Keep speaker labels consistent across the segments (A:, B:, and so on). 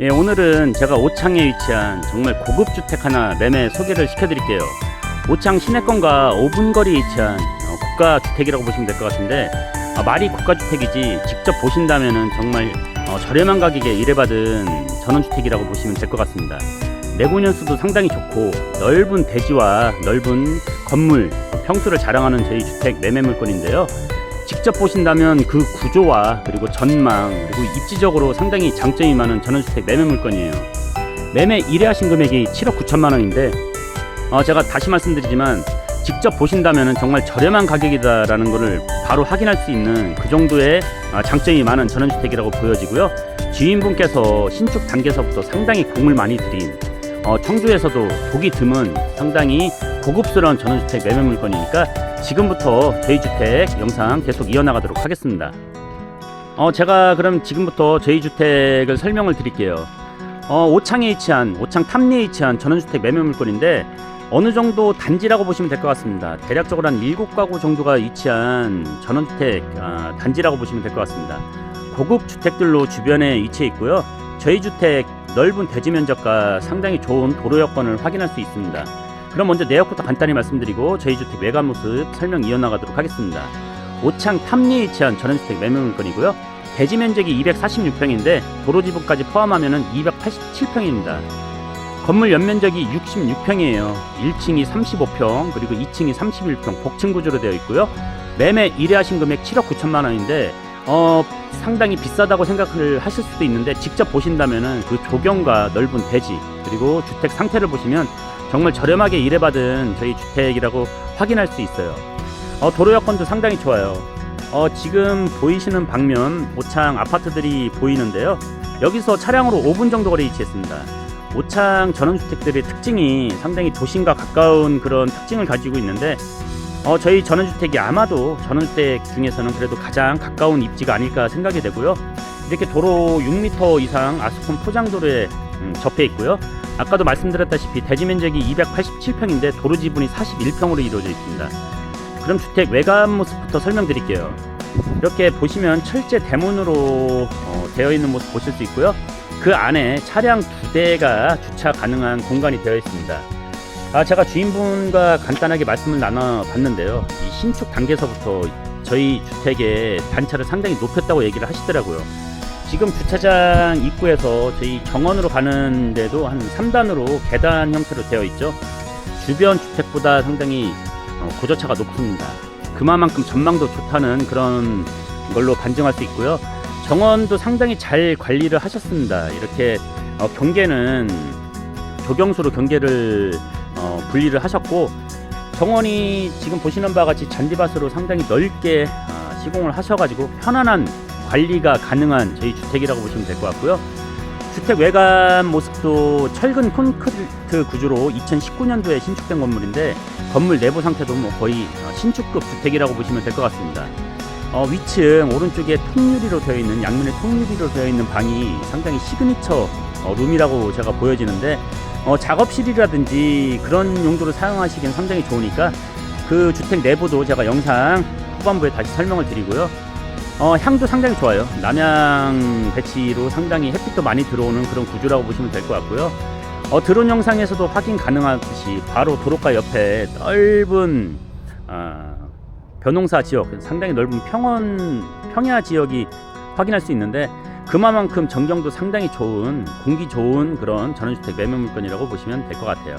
A: 예, 오늘은 제가 오창에 위치한 정말 고급 주택 하나 매매 소개를 시켜드릴게요. 오창 시내권과 5분 거리에 위치한 어, 고가 주택이라고 보시면 될 것 같은데 아, 말이 고가 주택이지 직접 보신다면은 정말 어, 저렴한 가격에 일해받은 전원주택이라고 보시면 될 것 같습니다. 내구 년수도 상당히 좋고 넓은 대지와 넓은 건물 평수를 자랑하는 저희 주택 매매 물건인데요. 직접 보신다면 그 구조와 그리고 전망 그리고 입지적으로 상당히 장점이 많은 전원주택 매매 물건이에요. 매매 1회 하신 금액이 7억 9천만 원인데 어, 제가 다시 말씀드리지만 직접 보신다면 정말 저렴한 가격이다라는 것을 바로 확인할 수 있는 그 정도의 아, 장점이 많은 전원주택이라고 보여지고요. 주인분께서 신축 단계서부터 상당히 공을 많이 들인 어, 청주에서도 보기 드문 상당히 고급스러운 전원주택 매매 물건이니까 지금부터 저희 주택 영상 계속 이어나가도록 하겠습니다. 어, 제가 그럼 지금부터 저희 주택을 설명을 드릴게요. 어, 오창에 위치한 오창 탐리에 위치한 전원주택 매매 물건인데 어느 정도 단지라고 보시면 될 것 같습니다. 대략적으로 한 7가구 정도가 위치한 전원주택 아, 단지라고 보시면 될 것 같습니다. 고급 주택들로 주변에 위치해 있고요. 저희 주택 넓은 대지 면적과 상당히 좋은 도로 여건을 확인할 수 있습니다. 그럼 먼저 내역부터 간단히 말씀드리고 저희 주택 외관 모습 설명 이어나가도록 하겠습니다. 오창 탐리에 위치한 전원주택 매매 물건이고요. 대지 면적이 246평인데 도로 지붕까지 포함하면 287평입니다. 건물 연면적이 66평이에요. 1층이 35평, 그리고 2층이 31평, 복층 구조로 되어 있고요. 매매 1회 하신 금액 7억 9천만 원인데, 어, 상당히 비싸다고 생각을 하실 수도 있는데, 직접 보신다면은 그 조경과 넓은 대지, 그리고 주택 상태를 보시면 정말 저렴하게 일해받은 저희 주택이라고 확인할 수 있어요. 어, 도로 여건도 상당히 좋아요. 어, 지금 보이시는 방면 오창 아파트들이 보이는데요. 여기서 차량으로 5분 정도 거리에 위치했습니다. 오창 전원주택들의 특징이 상당히 도심과 가까운 그런 특징을 가지고 있는데 어, 저희 전원주택이 아마도 전원주택 중에서는 그래도 가장 가까운 입지가 아닐까 생각이 되고요. 이렇게 도로 6m 이상 아스콘 포장도로에 음, 접해 있고요. 아까도 말씀드렸다시피 대지 면적이 287평인데 도로 지분이 41평으로 이루어져 있습니다. 그럼 주택 외관 모습부터 설명드릴게요. 이렇게 보시면 철제 대문으로 어, 되어 있는 모습 보실 수 있고요. 그 안에 차량 두 대가 주차 가능한 공간이 되어 있습니다. 아, 제가 주인분과 간단하게 말씀을 나눠봤는데요. 이 신축 단계에서부터 저희 주택의 단차를 상당히 높였다고 얘기를 하시더라고요. 지금 주차장 입구에서 저희 정원으로 가는데도 한 3단으로 계단 형태로 되어 있죠. 주변 주택보다 상당히 어, 고저차가 높습니다. 그만큼 전망도 좋다는 그런 걸로 반증할 수 있고요. 정원도 상당히 잘 관리를 하셨습니다. 이렇게 어, 경계는 조경수로 경계를 어, 분리를 하셨고 정원이 지금 보시는 바와 같이 잔디밭으로 상당히 넓게 어, 시공을 하셔가지고 편안한 관리가 가능한 저희 주택이라고 보시면 될 것 같고요. 주택 외관 모습도 철근 콘크리트 구조로 2019년도에 신축된 건물인데 건물 내부 상태도 뭐 거의 어, 신축급 주택이라고 보시면 될 것 같습니다. 어, 위층 오른쪽에 통유리로 되어 있는 양면에 통유리로 되어 있는 방이 상당히 시그니처 어, 룸이라고 제가 보여지는데 어, 작업실이라든지 그런 용도로 사용하시기엔 상당히 좋으니까 그 주택 내부도 제가 영상 후반부에 다시 설명을 드리고요. 어, 향도 상당히 좋아요. 남향 배치로 상당히 햇빛도 많이 들어오는 그런 구조라고 보시면 될 것 같고요. 어, 드론 영상에서도 확인 가능하듯이 바로 도로가 옆에 넓은 아, 변홍사 지역, 상당히 넓은 평원 평야 지역이 확인할 수 있는데 그만큼 전경도 상당히 좋은 공기 좋은 그런 전원주택 매매 물건이라고 보시면 될 것 같아요.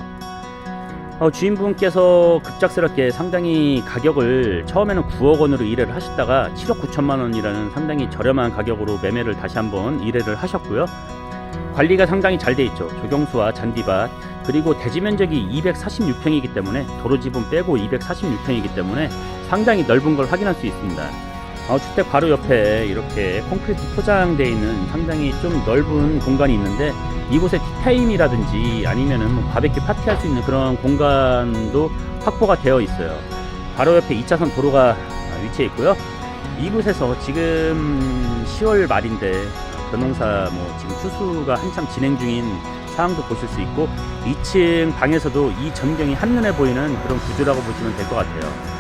A: 어, 주인분께서 급작스럽게 상당히 가격을 처음에는 9억 원으로 일회를 하셨다가 7억 9천만 원이라는 상당히 저렴한 가격으로 매매를 다시 한번 일회를 하셨고요. 관리가 상당히 잘 돼 있죠. 조경수와 잔디밭 그리고 대지 면적이 246평이기 때문에 도로 지분 빼고 246평이기 때문에 상당히 넓은 걸 확인할 수 있습니다. 어, 주택 바로 옆에 이렇게 콘크리트 포장되어 있는 상당히 좀 넓은 공간이 있는데 이곳에 티타임이라든지 아니면은 뭐 바베큐 파티할 수 있는 그런 공간도 확보가 되어 있어요. 바로 옆에 2차선 도로가 위치해 있고요. 이곳에서 지금 10월 말인데 변농사 뭐 지금 추수가 한창 진행 중인 상황도 보실 수 있고 2층 방에서도 이 전경이 한눈에 보이는 그런 구조라고 보시면 될 것 같아요.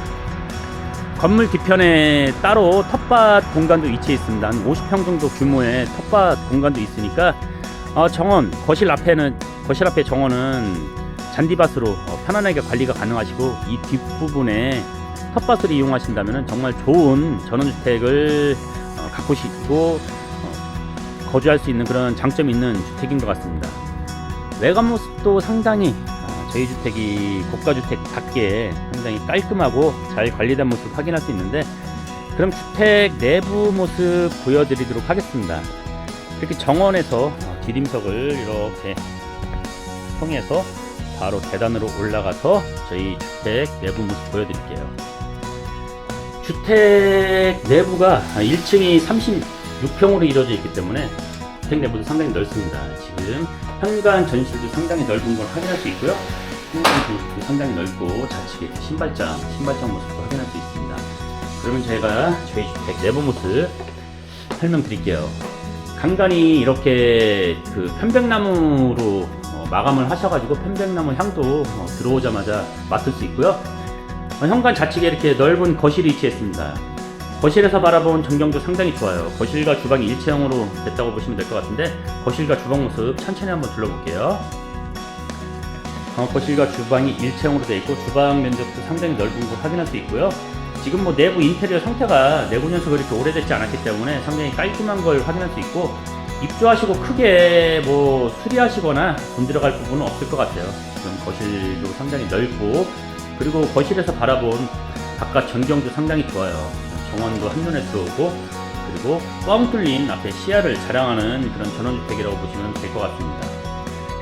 A: 건물 뒤편에 따로 텃밭 공간도 위치해 있습니다. 한 50평 정도 규모의 텃밭 공간도 있으니까 어, 정원 거실 앞에는 거실 앞에 정원은 잔디밭으로 어, 편안하게 관리가 가능하시고 이 뒷부분에 텃밭을 이용하신다면 정말 좋은 전원주택을 어, 가꾸시고 어, 거주할 수 있는 그런 장점이 있는 주택인 것 같습니다. 외관 모습도 상당히 어, 저희 주택이 고가주택답게 상당히 깔끔하고 잘 관리된 모습 확인할 수 있는데 그럼 주택 내부 모습 보여드리도록 하겠습니다. 이렇게 정원에서 어, 디딤석을 이렇게 통해서 바로 계단으로 올라가서 저희 주택 내부 모습 보여드릴게요. 주택 내부가 1층이 36평으로 이루어져 있기 때문에 주택 내부도 상당히 넓습니다. 지금 현관 전실도 상당히 넓은 걸 확인할 수 있고요. 현관 전실도 상당히 넓고 좌측에 신발장, 신발장 모습도 확인할 수 있습니다. 그러면 제가 저희 주택 내부 모습 설명드릴게요. 간간히 이렇게 그 편백나무로 어, 마감을 하셔가지고 편백나무 향도 어, 들어오자마자 맡을 수 있고요. 어, 현관 좌측에 이렇게 넓은 거실이 위치했습니다. 거실에서 바라본 전경도 상당히 좋아요. 거실과 주방이 일체형으로 됐다고 보시면 될 것 같은데 거실과 주방 모습 천천히 한번 둘러볼게요. 어, 거실과 주방이 일체형으로 되어 있고 주방 면적도 상당히 넓은 걸 확인할 수 있고요. 지금 뭐 내부 인테리어 상태가 내구 연수가 이렇게 오래됐지 않았기 때문에 상당히 깔끔한 걸 확인할 수 있고 입주하시고 크게 뭐 수리하시거나 돈 들어갈 부분은 없을 것 같아요. 지금 거실도 상당히 넓고 그리고 거실에서 바라본 바깥 전경도 상당히 좋아요. 정원도 한눈에 들어오고 그리고 뻥 뚫린 앞에 시야를 자랑하는 그런 전원주택이라고 보시면 될 것 같습니다.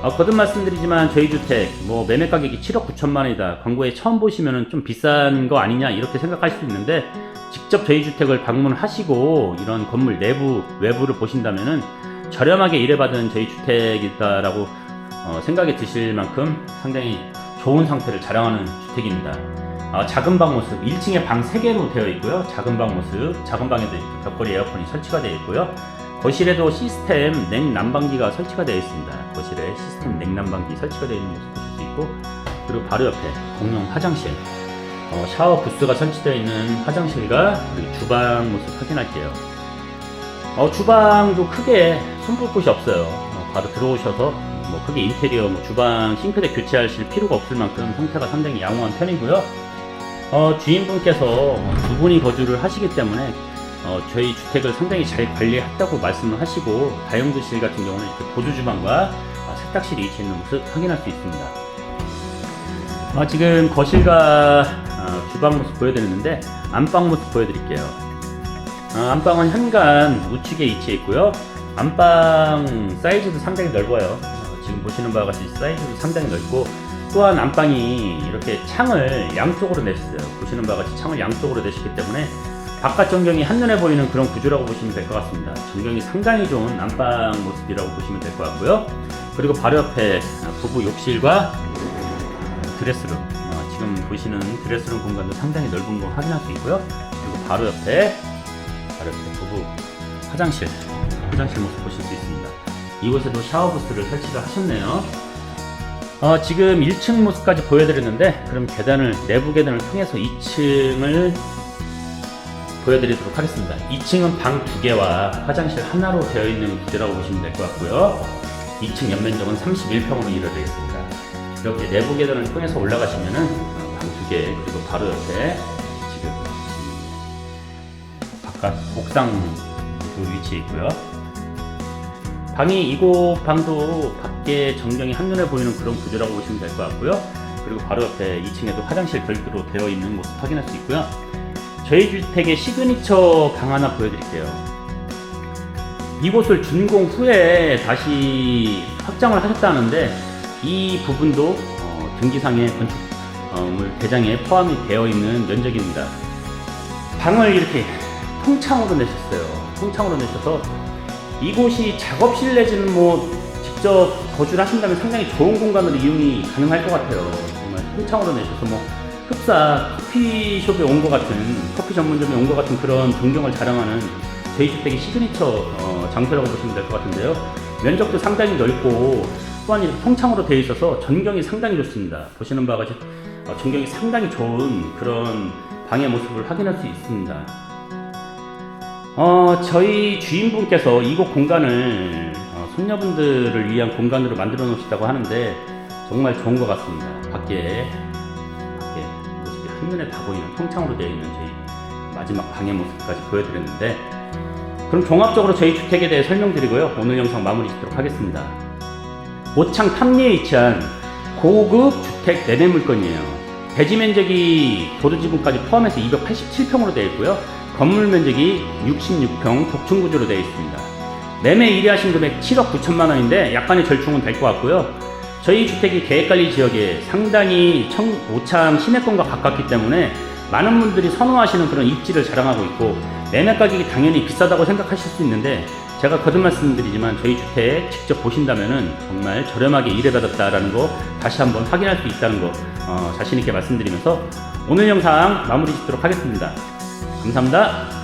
A: 어, 거듭 말씀드리지만 저희 주택 뭐 매매 가격이 7억 9천만 원이다. 광고에 처음 보시면은 좀 비싼 거 아니냐 이렇게 생각할 수 있는데 직접 저희 주택을 방문하시고 이런 건물 내부 외부를 보신다면은 저렴하게 일해받은 저희 주택이다라고 어, 생각이 드실 만큼 상당히 좋은 상태를 자랑하는 주택입니다. 어, 작은 방 모습 1층에 방 3개로 되어 있고요. 작은 방 모습 작은 방에도 벽걸이 에어컨이 설치가 되어 있고요. 거실에도 시스템 냉난방기가 설치가 되어 있습니다. 거실에 시스템 냉난방기 설치가 되어 있는 모습 보실 수 있고 그리고 바로 옆에 공용 화장실 어, 샤워 부스가 설치되어 있는 화장실과 주방 모습 확인할게요. 어, 주방도 크게 손볼 곳이 없어요. 어, 바로 들어오셔서 뭐 크게 인테리어, 뭐 주방 싱크대 교체하실 필요가 없을 만큼 상태가 상당히 양호한 편이고요. 어, 주인분께서 두 분이 거주를 하시기 때문에 어, 저희 주택을 상당히 잘 관리했다고 말씀을 하시고 다용도실 같은 경우는 이렇게 보조 주방과 어, 세탁실이 위치해 있는 모습 확인할 수 있습니다. 어, 지금 거실과 어, 주방 모습 보여드렸는데 안방 모습 보여드릴게요. 어, 안방은 현관 우측에 위치해 있고요. 안방 사이즈도 상당히 넓어요. 어, 지금 보시는 바와 같이 사이즈도 상당히 넓고 또한 안방이 이렇게 창을 양쪽으로 내셨어요. 보시는 바와 같이 창을 양쪽으로 내시기 때문에 바깥 전경이 한눈에 보이는 그런 구조라고 보시면 될 것 같습니다. 전경이 상당히 좋은 안방 모습이라고 보시면 될 것 같고요. 그리고 바로 옆에 부부 욕실과 드레스룸 어, 지금 보시는 드레스룸 공간도 상당히 넓은 걸 확인할 수 있고요. 그리고 바로 옆에 바로 옆에 부부 화장실 화장실 모습 보실 수 있습니다. 이곳에도 샤워 부스를 설치를 하셨네요. 어, 지금 1층 모습까지 보여드렸는데 그럼 계단을 내부 계단을 통해서 2층을 보여드리도록 하겠습니다. 2층은 방 두 개와 화장실 하나로 되어 있는 구조라고 보시면 될 것 같고요. 2층 연면적은 31평으로 이루어져 있습니다. 이렇게 내부 계단을 통해서 올라가시면은 방 두 개, 그리고 바로 옆에 지금 바깥 옥상 그 위치에 있고요. 방이 이곳 방도 밖에 전경이 한눈에 보이는 그런 구조라고 보시면 될 것 같고요. 그리고 바로 옆에 2층에도 화장실 별도로 되어 있는 모습 확인할 수 있고요. 저희 주택의 시그니처 방 하나 보여드릴게요. 이곳을 준공 후에 다시 확장을 하셨다는데 이 부분도 어, 등기상의 건축물 대장에 포함이 되어 있는 면적입니다. 방을 이렇게 통창으로 내셨어요. 통창으로 내셔서 이곳이 작업실 내지는 뭐 직접 거주를 하신다면 상당히 좋은 공간으로 이용이 가능할 것 같아요. 정말 통창으로 내셔서 뭐 흡사 커피숍에 온 것 같은 커피 전문점에 온 것 같은 그런 전경을 자랑하는 저희 주택의 시그니처 어, 장소라고 보시면 될 것 같은데요. 면적도 상당히 넓고 또한 이렇게 통창으로 되어 있어서 전경이 상당히 좋습니다. 보시는 바와 같이 어, 전경이 상당히 좋은 그런 방의 모습을 확인할 수 있습니다. 어, 저희 주인분께서 이곳 공간을 어, 손녀분들을 위한 공간으로 만들어 놓으시다고 하는데 정말 좋은 것 같습니다. 밖에 밖에 모습이 한눈에 다 보이는 평창으로 되어 있는 저희 마지막 방의 모습까지 보여드렸는데 그럼 종합적으로 저희 주택에 대해 설명드리고요. 오늘 영상 마무리 짓도록 하겠습니다. 오창 탐리에 위치한 고급 주택 매매 물건이에요. 대지 면적이 도로 지분까지 포함해서 287평으로 되어 있고요. 건물 면적이 66평 독층 구조로 되어 있습니다. 매매 1위 하신 금액 7억 9천만 원인데 약간의 절충은 될 것 같고요. 저희 주택이 계획관리 지역에 상당히 청, 오참 시내권과 가깝기 때문에 많은 분들이 선호하시는 그런 입지를 자랑하고 있고 매매 가격이 당연히 비싸다고 생각하실 수 있는데 제가 거듭 말씀드리지만 저희 주택 직접 보신다면은 정말 저렴하게 일해받았다라는 거 다시 한번 확인할 수 있다는 거 어, 자신 있게 말씀드리면서 오늘 영상 마무리 짓도록 하겠습니다. 감사합니다.